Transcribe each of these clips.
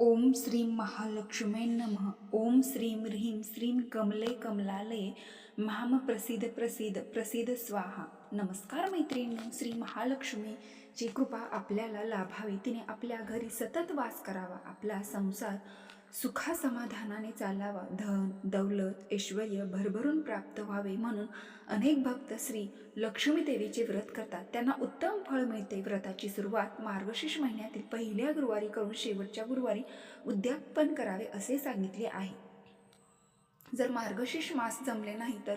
ओम श्रीं महालक्ष्मे नमः। ओम श्रीं ह्रीं श्रीं कमले कमलालये। माम प्रसिद्ध प्रसिद्ध प्रसिद्ध स्वाहा। नमस्कार मैत्रिणी श्री महालक्ष्मीची कृपा आपल्याला लाभावी तिने आपल्या घरी सतत वास करावा आपला संसार सुखासमाधानाने चालावा. धन दौलत ऐश्वर भरभरून प्राप्त व्हावे म्हणून अनेक भक्त श्री लक्ष्मीदेवीचे व्रत करतात. त्यांना उत्तम फळ मिळते. व्रताची सुरुवात मार्गशीर्ष महिन्यातील पहिल्या गुरुवारी करून शेवटच्या गुरुवारी उद्यापन करावे असे सांगितले आहे. जर मार्गशीर्ष मास जमले नाही तर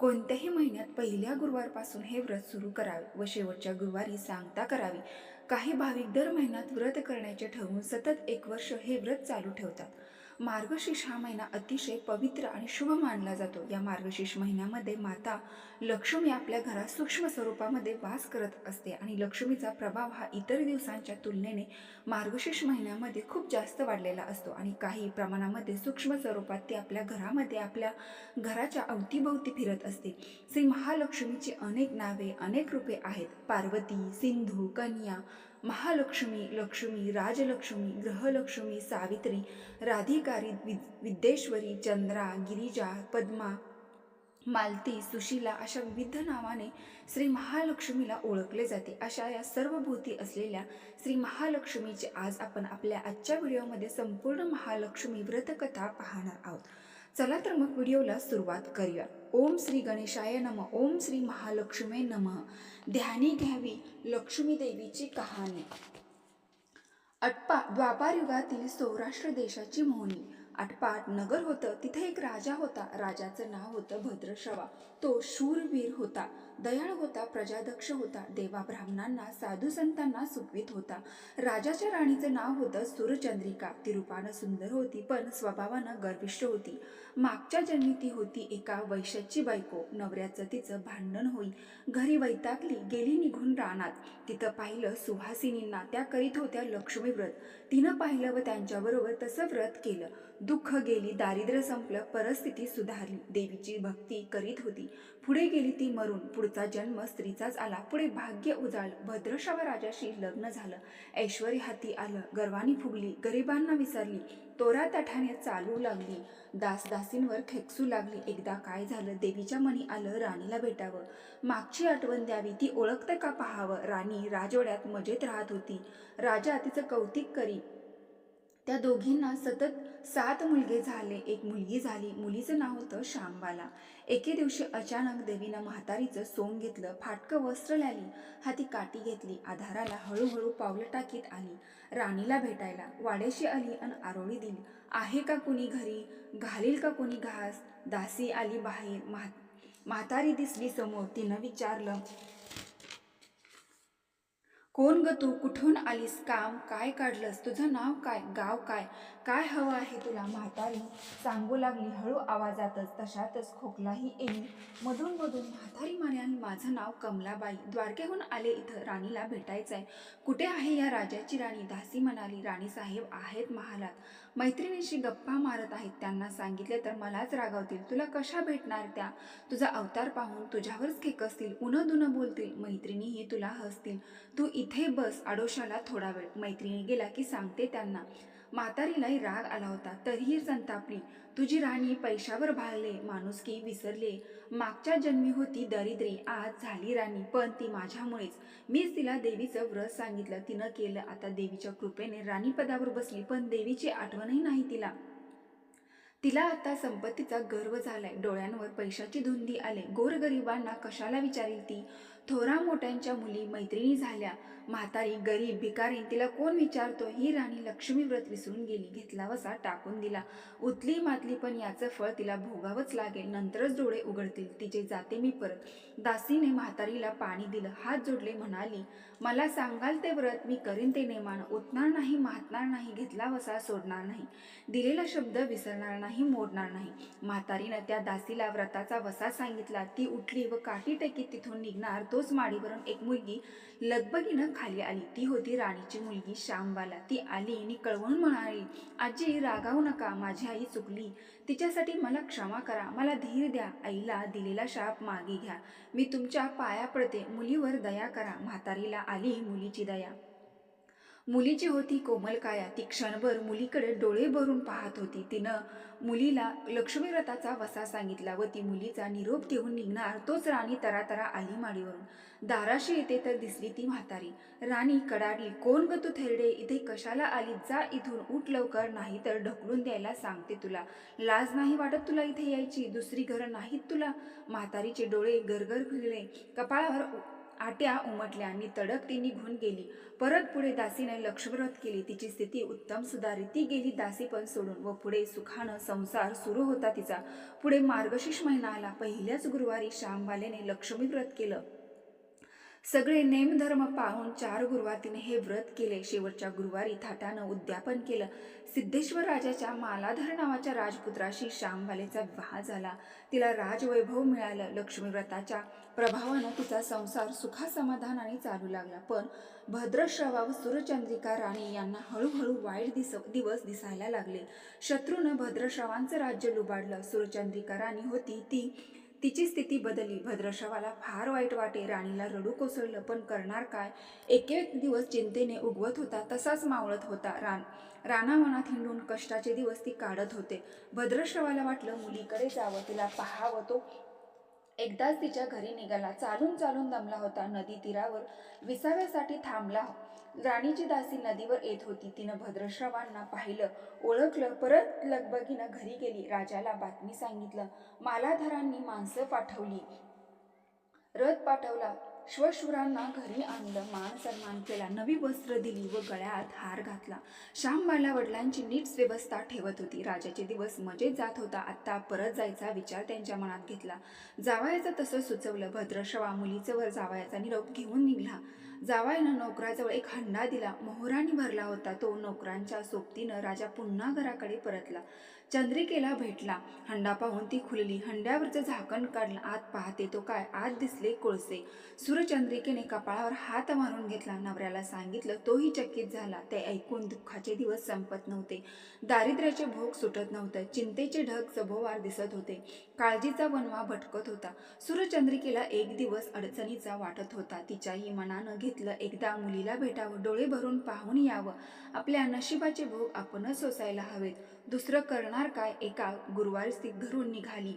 कोणत्याही महिन्यात पहिल्या गुरुवारपासून हे व्रत सुरू करावे व शेवटच्या गुरुवारी सांगता करावी. काही भाविक दर महिन्यात व्रत करण्याचे ठरवून सतत एक वर्ष हे व्रत चालू ठेवतात. मार्गशीर्ष हा महिना अतिशय पवित्र आणि शुभ मानला जातो. या मार्गशीर्ष महिन्यामध्ये माता लक्ष्मी आपल्या घरात सूक्ष्म स्वरूपामध्ये वास करत असते आणि लक्ष्मीचा प्रभाव हा इतर दिवसांच्या तुलनेने मार्गशीर्ष महिन्यामध्ये खूप जास्त वाढलेला असतो आणि काही प्रमाणामध्ये सूक्ष्म स्वरूपात ती आपल्या घरामध्ये आपल्या घराच्या अवतीभोवती फिरत असते. श्री महालक्ष्मीची अनेक नावे अनेक रूपे आहेत. पार्वती सिंधू कन्या महालक्ष्मी लक्ष्मी राजलक्ष्मी ग्रहलक्ष्मी सावित्री राधिकारी वि विद्येश्वरी चंद्रा गिरिजा पद्मा मालती सुशीला अशा विविध नावाने श्री महालक्ष्मीला ओळखले जाते. अशा या सर्व भूती असलेल्या श्री महालक्ष्मीचे आज आपण आपल्या आजच्या व्हिडिओमध्ये संपूर्ण महालक्ष्मी व्रतकथा पाहणार आहोत. चला तर मग व्हिडिओला सुरुवात करूया. ओम श्री गणेशाय नम. ओम श्री महालक्ष्मी नमः. ध्यानी घ्यावी लक्ष्मी देवीची कहाणी. अटपा द्वापार युगातील सौराष्ट्र देशाची मोहनी. आटपाट नगर होतं तिथे एक राजा होता. राजाचं नाव होतं भद्रश्रवा तो शूरवीर होता. दयाळ होता प्रजादक्ष होता. देवा ब्राह्मणांना साधू संतांना सुखवीत होता. राजाच्या राणीचं नाव होतं सूरचंद्रिका. ती रूपानं सुंदर होती पण स्वभावानं गर्विष्ठ होती. मागच्या जन्मी ती होती एका वैश्याची बायको. नवऱ्याचं तिचं भांडण होई. घरी वैतागली गेली निघून रानात. तिथं पाहिलं सुहासिनींना त्या करीत होत्या लक्ष्मी व्रत तिनं पाहिलं व त्यांच्याबरोबर तसं व्रत केलं. दुःख गेली दारिद्र्य संपलं परिस्थिती सुधारली. देवीची भक्ती करीत होती. पुढे गेली ती मरून. पुढचा जन्म स्त्रीचाच आला. पुढे भाग्य उजाळलं. भद्रशाव राजाशी लग्न झालं. ऐश्वर्य हाती आलं. गर्वानी फुगली. गरिबांना विसरली. तोरा ताठाने चालू लागली दासदासींवर खेकसू लागली. एकदा काय झालं? देवीच्या मनी आलं राणीला भेटावं. मागची आठवण द्यावी. ती ओळखतं का पाहावं? राणी राजोड्यात मजेत राहत होती. राजा तिचं कौतिक करी. त्या दोघींना सतत सात मुलगे झाले. एक मुलगी झाली. मुलीचं नाव होतं श्यामबाला. एके दिवशी अचानक देवीनं म्हातारीचं सोंग घेतलं. फाटकं वस्त्र ल्याली. हाती काठी घेतली. आधाराला हळूहळू पावलं टाकीत आली. राणीला भेटायला. वाड्याशी आली आणि आरोळी दिली. आहे का कुणी घरी? घालील का कुणी घास? दासी आली बाहेर. म्हा म्हातारी दिसली समोर. तिनं विचारलं कोण ग तू? कुठून आलीस? काम काय काढलंस? तुझं नाव काय? गाव काय? काय हवं आहे तुला? म्हातारी सांगू लागली हळू आवाजातच. तशातच खोकलाही येईल मधून मधून म्हातारी म्हणाली माझं नाव कमलाबाई. द्वारकेहून आले इथं. राणीला भेटायचंय. कुठे आहे या राजाची राणी? दासी म्हणाली. राणी साहेब आहेत महालात. मैत्रिणीशी गप्पा मारत आहेत. त्यांना सांगितले तर मलाच रागावतील. तुला कशा भेटणार त्या? तुझा अवतार पाहून तुझ्यावरच खेकसतील. उन दुनं बोलतील. मैत्रिणीही तुला हसतील. तू इथे बस आडोशाला थोडा वेळ. मैत्रिणी गेला की सांगते त्यांना. म्हातारीलाही राग आला होता. तरीही संतापली. तुझी राणी पैशावर भागले माणुसकी विसरले. मागच्या जन्मी होती दरिद्री आज झाली राणी पण ती माझ्यामुळेच. मीच तिला देवीचं व्रत सांगितलं. तिनं केलं. आता देवीच्या कृपेने राणीपदावर बसली पण देवीची आठवणही नाही तिला. तिला आता संपत्तीचा गर्व झालाय. डोळ्यांवर पैशाची धुंदी आले. गोरगरिबांना कशाला विचारेल ती? थोरा मोठ्यांच्या मुली मैत्रिणी झाल्या. म्हातारी गरीब भिकारी तिला कोण विचारतो? ही राणी लक्ष्मी व्रत विसरून गेली. घेतला वसा टाकून दिला. उतली मातली पण याचं फळ तिला भोगावंच लागेल. नंतरच डोळे उघडतील. तिचे जाते मी परत. दासीने म्हातारीला पाणी दिलं. हात जोडले म्हणाली मला सांगाल ते व्रत? मी करीन ते नेमान उतणार नाही म्हातणार नाही. घेतला वसा सोडणार नाही. दिलेला शब्द विसरणार नाही मोडणार नाही. म्हातारीनं त्या दासीला व्रताचा वसा सांगितला. ती उठली व काठी टेकीत तिथून निघणार. तोच माडीवरून एक मुलगी लगबगीनं खाली आली. ती होती राणीची मुलगी श्यामबाला. ती आली आणि कळवून म्हणाली आजी रागावू नका माझी आई चुकली. तिच्यासाठी मला क्षमा करा. मला धीर द्या. आईला दिलेला शाप मागे घ्या. मी तुमच्या पाया पडते. मुलीवर दया करा. म्हातारीला आली मुलीची दया. मुलीची होती कोमल काया ती क्षणभर मुलीकडे डोळे भरून पाहत होती. तिनं मुलीला लक्ष्मीव्रताचा वसा सांगितला व ती मुलीचा निरोप घेऊन निघणार तोच राणी तरातरा आली माडीवरून. दाराशी येते तर दिसली ती म्हातारी. राणी कडाडली कोण ग तू थेरडे? इथे कशाला आली जा इथून उठ लवकर नाही तर ढकलून द्यायला सांगते तुला. लाज नाही वाटत तुला इथे यायची? दुसरी घरं नाहीत तुला? म्हातारीचे डोळे गरगर फिरले कपाळावर आट्या उमटल्या आणि तडक ती निघून गेली. परत पुढे दासीने लक्षव्रत केली. तिची स्थिती उत्तम सुधारली ती गेली दासी पण सोडून व पुढे सुखानं संसार सुरू होता तिचा. पुढे मार्गशीर्ष महिना आला. पहिल्याच गुरुवारी श्यामबालेने लक्ष्मी व्रत केलं. सगळे नेमधर्म पाहून चार गुरुवातीने हे व्रत केले. शेवटच्या गुरुवारी थाटानं उद्यापन केलं. सिद्धेश्वर राजाच्या मालाधर नावाच्या राजपुत्राशी श्यामवालेचा विवाह झाला. तिला राजवैभव मिळालं. लक्ष्मी व्रताच्या प्रभावानं तिचा संसार सुखासमाधानाने चालू लागला. पण भद्रश्रवा व सूरचंद्रिका राणी यांना हळूहळू वाईट दिस दिवस दिसायला लागले. शत्रूनं भद्रश्रवांचं राज्य लुबाडलं. सूरचंद्रिका राणी होती ती तिची स्थिती बदलली. भद्रशवाला फार वाईट वाटे. राणीला रडू कोसळलं पण करणार काय? एक एक दिवस चिंतेने उगवत होता तसाच मावळत होता रान. राणा मनात हिंडून कष्टाचे दिवस ती काढत होते. भद्रश्रवाला वाटलं मुलीकडे जावं तिला पाहावं तो एकदाच तिच्या घरी निघाला. चालून चालून दमला होता. नदी तीरावर विसाव्यासाठी थांबला. राणीची दासी नदीवर येत होती. तिनं भद्रश्रवांना पाहिलं ओळखलं. परत लगबगीनं घरी गेली. राजाला बातमी सांगितलं मालाधरांनी माणसं पाठवली. रथ पाठवला. श्वशुरांना घरी आणलं मान सन्मान केला नवी वस्त्र दिली व गळ्यात हार घातला. श्यामबाला वडिलांची नीट व्यवस्था ठेवत होती. राजाचे दिवस मजेत जात होता. आत्ता परत जायचा विचार त्यांच्या मनात घेतला. जावायचं तसं सुचवलं. भद्रशवा मुलीचं वर जावायाचा निरोप घेऊन निघला. जावायनं नोकराजवळ एक हंडा दिला. मोहराने भरला होता. तो नोकरांच्या सोबतीनं राजा पुन्हा घराकडे परतला. चंद्रिकेला भेटला. हंडा पाहून ती खुलली. हंड्यावरचं झाकण काढलं. आत पाहते तो काय? आत दिसले कोळसे. सूरचंद्रिकेने कपाळावर हात मारून घेतला. नवऱ्याला सांगितलं तोही चकित झाला. ते ऐकून दुःखाचे दिवस संपत नव्हते. दारिद्र्याचे भोग सुटत नव्हतं. चिंतेचे ढग सभोवार दिसत होते. काळजीचा वनवा भटकत होता. सूरचंद्रिकेला एक दिवस अडचणीचा वाटत होता. तिच्याही मनानं घेतलं एकदा मुलीला भेटावं. डोळे भरून पाहून यावं. आपल्या नशिबाचे भोग आपणच सोसायला हवेत. दुसरं करणार काय? एका गुरुवारी ती घरून निघाली.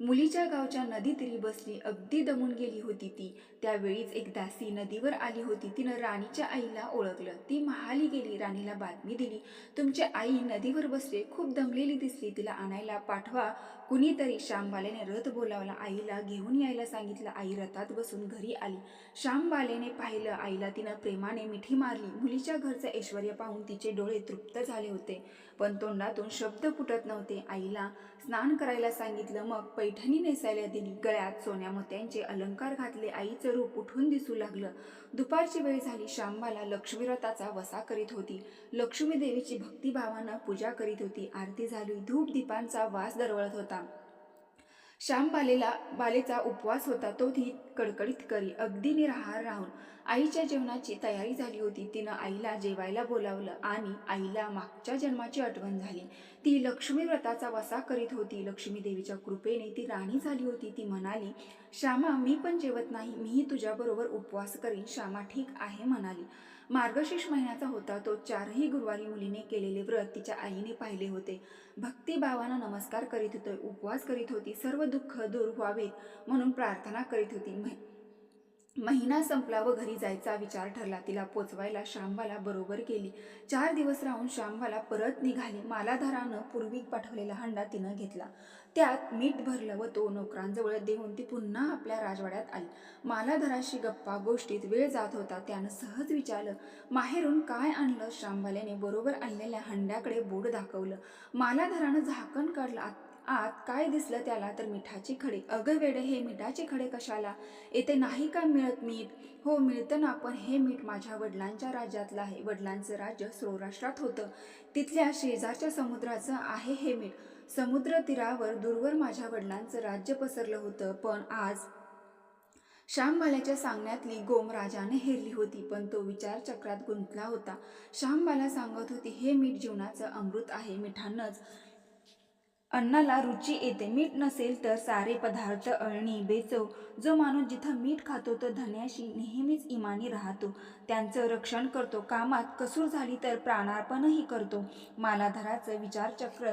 मुलीच्या गावच्या नदीतरी बसली. अगदी दमून गेली होती ती. त्यावेळीच एक दासी नदीवर आली होती. तिनं राणीच्या आईला ओळखलं. ती महाली गेली. राणीला बातमी दिली. तुमची आई नदीवर बसले. खूप दमलेली दिसली. तिला आणायला पाठवा. कुणीतरी श्यामबालेने रथ बोलावला. आईला घेऊन यायला सांगितलं. आई रथात बसून घरी आली. श्यामबालेने पाहिलं. आईला तिनं प्रेमाने मिठी मारली. मुलीच्या घरचं ऐश्वर पाहून तिचे डोळे तृप्त झाले होते. पण तोंडातून शब्द फुटत नव्हते. आईला स्नान करायला सांगितलं मग पैठणी नेसायला दिली. गळ्यात सोन्या मोत्यांचे अलंकार घातले. आईचं रूप उठून दिसू लागलं. दुपारची वेळ झाली. शांबाला लक्ष्मीरथाचा वसा करीत होती. लक्ष्मी देवीची भक्तिभावानं पूजा करीत होती. आरती झाली. धूप दीपांचा वास दरवळत होता. श्याम बालेला बालेचा उपवास होता तो ती कडकडीत करी अगदी निराहार राहून. आईच्या जेवणाची तयारी झाली होती. तिनं आईला जेवायला बोलावलं आणि आईला मागच्या जन्माची आठवण झाली. ती लक्ष्मी व्रताचा वसा करीत होती. लक्ष्मी देवीच्या कृपेने ती राणी झाली होती. ती म्हणाली श्यामा मी पण जेवत नाही. मीही तुझ्याबरोबर उपवास करीन. श्यामा ठीक आहे म्हणाली. मार्गशीर्ष महिन्याचा होता. तो चारही गुरुवारी मुलीने केलेले व्रत तिच्या आईने पाहिले होते. भक्तिभावानं नमस्कार करीत होते उपवास करीत होती. सर्व दुःख दूर व्हावेत म्हणून प्रार्थना करीत होती. महिना संपला व घरी जायचा विचार ठरला. तिला पोचवायला श्यामबाला बरोबर गेली. चार दिवस राहून श्यामबाला परत निघाली. मालाधारानं पूर्वी पाठवलेला हंडा तिनं घेतला. त्यात मीठ भरलं व तो नोकरांजवळ देऊन ती पुन्हा आपल्या राजवाड्यात आली. मालाधराशी गप्पा गोष्टीत वेळ जात होता. त्यानं सहज विचारलं माहेरून काय आणलं? श्यामबाल्याने बरोबर आणलेल्या हंड्याकडे बोट दाखवलं. मालाधरानं झाकण काढलं. आत काय दिसलं त्याला तर मिठाचे खडे. अगं वेडे हे मिठाचे खडे कशाला? येथे नाही का मिळत मीठ? हो मिळतं ना पण हे मीठ माझ्या वडिलांच्या राज्यातलं आहे. वडिलांचं राज्य सौराष्ट्रात होतं. तिथल्या शेजारच्या समुद्राचं आहे हे मीठ. समुद्र तीरावर दूरवर माझ्या वडिलांचं राज्य पसरलं होतं पण आज श्यामबाल्याच्या सांगण्यातली गोम राजाने हेरली होती पण तो विचार चक्रात गुंतला होता. श्यामबाला सांगत होती हे मीठ जीवनाचं अमृत आहे मिठानंच. अन्नाला रुची येते. मीठ नसेल तर सारे पदार्थ अळणी बेचव. जो माणूस जिथं मीठ खातो तो धन्याशी नेहमीच इमानी राहतो. त्यांचं रक्षण करतो. कामात कसूर झाली तर प्राणार्पणही करतो. मालाधराचं विचारचक्र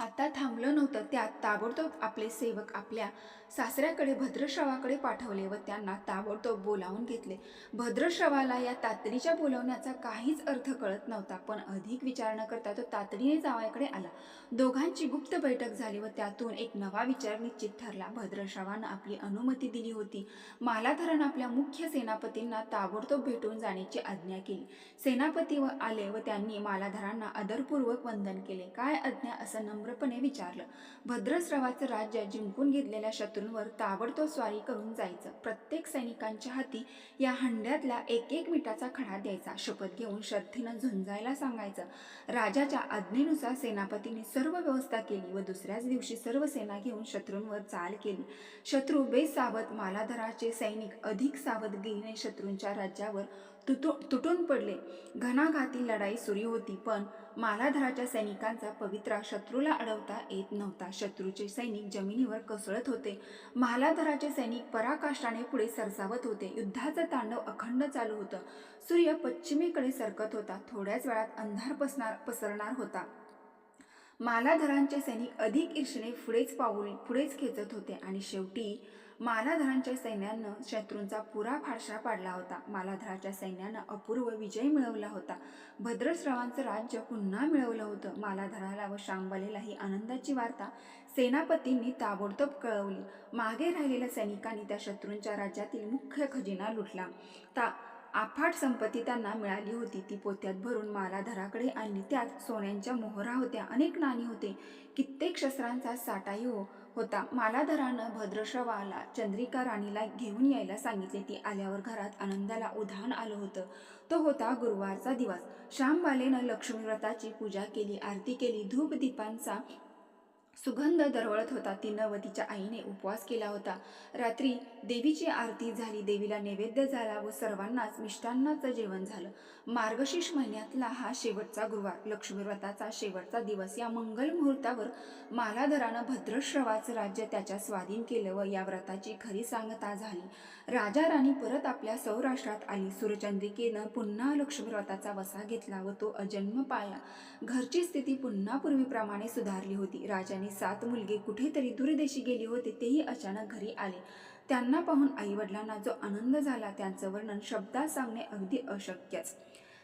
आता थांबलं नव्हतं. त्यात ताबडतोब आपले सेवक आपल्या सासऱ्याकडे भद्रश्रवाकडे पाठवले व त्यांना ताबडतोब बोलावून घेतले. भद्रश्रवाला या तातडीच्या बोलवण्याचा काहीच अर्थ कळत नव्हता पण अधिक विचार न करता तो तातडीने जावयाकडे आला. दोघांची गुप्त बैठक झाली व त्यातून एक नवा विचार निश्चित ठरला. भद्रश्रवानं आपली अनुमती दिली होती. मालाधरानं आपल्या मुख्य सेनापतींना ताबडतोब भेटून जाण्याची आज्ञा केली. सेनापती व आले व त्यांनी मालाधरांना आदरपूर्वक वंदन केले. काय आज्ञा? असं नम्रपणे विचारलं. भद्रश्रवाचं राज्य जिंकून घेतलेल्या शत्रू शत्रूंवर ताबडतोब स्वारी करून जायचं. प्रत्येक सैनिकांच्या हाती या हंड्यातला एक एक मिठाचा खडा द्यायचा. शपथ घेऊन श्रद्धेनं झुंजायला सांगायचं. राजाच्या आज्ञेनुसार सेनापतीने सर्व व्यवस्था केली व दुसऱ्याच दिवशी सर्व सेना घेऊन शत्रूंवर चाल केली. शत्रू बेसावध मालाधराचे सैनिक अधिक सावधगिरीने शत्रूंच्या राज्यावर तुटू तुटून पडले. घणाघाती लढाई सुरू होती पण मालाधराच्या सैनिकांचा पवित्रा शत्रूला अडवता येत नव्हता. शत्रूचे सैनिक जमिनीवर कोसळत होते. मालाधराचे सैनिक पराकाष्ठाने पुढे सरसावत होते. युद्धाचं तांडव अखंड चालू होतं. सूर्य पश्चिमेकडे सरकत होता. थोड्याच वेळात अंधार पसणार पसरणार होता. मालाधरांचे सैनिक अधिक ईर्षेने पुढेच पाऊल पुढेच खेचत होते आणि शेवटी मालाधरांच्या सैन्यानं शत्रूंचा पुरा फारशा पाडला होता. मालाधराच्या सैन्यानं अपूर्व विजय मिळवला होता. भद्रश्रवांचं राज्य पुन्हा मिळवलं होतं. मालाधराला व शांबलेलाही आनंदाची वार्ता सेनापतींनी ताबडतोब कळवली. मागे राहिलेल्या सैनिकांनी त्या शत्रूंच्या राज्यातील मुख्य खजिना लुटला. ता अफाट संपत्ती त्यांना मिळाली होती. ती पोत्यात भरून मालाधराकडे आणली. त्यात सोन्यांच्या मोहरा होत्या. अनेक नाणी होते. कित्येक शस्त्रांचा साठाही हो होता. मालाधरानं भद्रश्रवाला चंद्रिका राणीला घेऊन यायला सांगितले. ती आल्यावर घरात आनंदाला उधाण आलं होतं. तो होता गुरुवारचा दिवस. श्यामबालेनं लक्ष्मी व्रताची पूजा केली आरती केली धूप दीपांचा सुगंध दरवळत होता. तिनं व तिच्या आईने उपवास केला होता. रात्री देवीची आरती झाली. देवीला नैवेद्य झाला व सर्वांनाच मिष्टान्नाचं जेवण झालं. मार्गशीर्ष महिन्यातला हा शेवटचा गुरुवार. लक्ष्मीव्रताचा शेवटचा दिवस. या मंगल मुहूर्तावर मालाधरानं भद्रश्रवाचं राज्य त्याच्या स्वाधीन केलं व या व्रताची खरी सांगता झाली. राजा राणी परत आपल्या सौराष्ट्रात आली. सूर्यचंद्रिकेनं पुन्हा लक्ष्मीव्रताचा वसा घेतला व तो अजन्म पाळला घरची स्थिती पुन्हा पूर्वीप्रमाणे सुधारली होती. राजाने सात मुलगे कुठेतरी दूरदेशी गेली होते तेही अचानक घरी आले. त्यांना पाहून आईवडिलांना जो आनंद झाला त्यांचं वर्णन शब्दात सांगणे अगदी अशक्यच.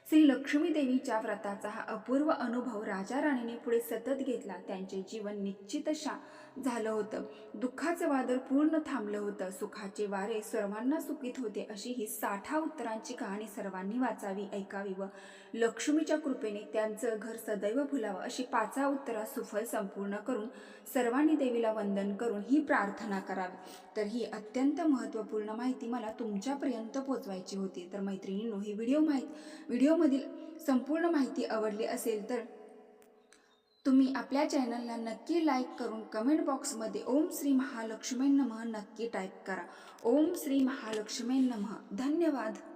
श्री लक्ष्मी देवीच्या व्रताचा हा अपूर्व अनुभव राजा राणीने पुढे सतत घेतला. त्यांचे जीवन निश्चितशा झालं होतं. दुःखाचं वादळ पूर्ण थांबलं होतं. सुखाचे वारे सर्वांना सुखीत होते अशी ही साठा उत्तरांची कहाणी सर्वांनी वाचावी ऐकावी व लक्ष्मीच्या कृपेने त्यांचं घर सदैव फुलावं अशी पाचा उत्तरा सुफल संपूर्ण करून सर्वांनी देवीला वंदन करून ही प्रार्थना करावी. तर ही अत्यंत महत्त्वपूर्ण माहिती मला तुमच्यापर्यंत पोचवायची होती. तर मैत्रिणींनो ही व्हिडिओ माहिती व्हिडिओमधील संपूर्ण माहिती आवडली असेल तर तुम्ही आपल्या चॅनलला नक्की लाईक करून कमेंट बॉक्समध्ये ओम श्री महालक्ष्मी नमः नक्की टाईप करा. ओम श्री महालक्ष्मी नमः. धन्यवाद.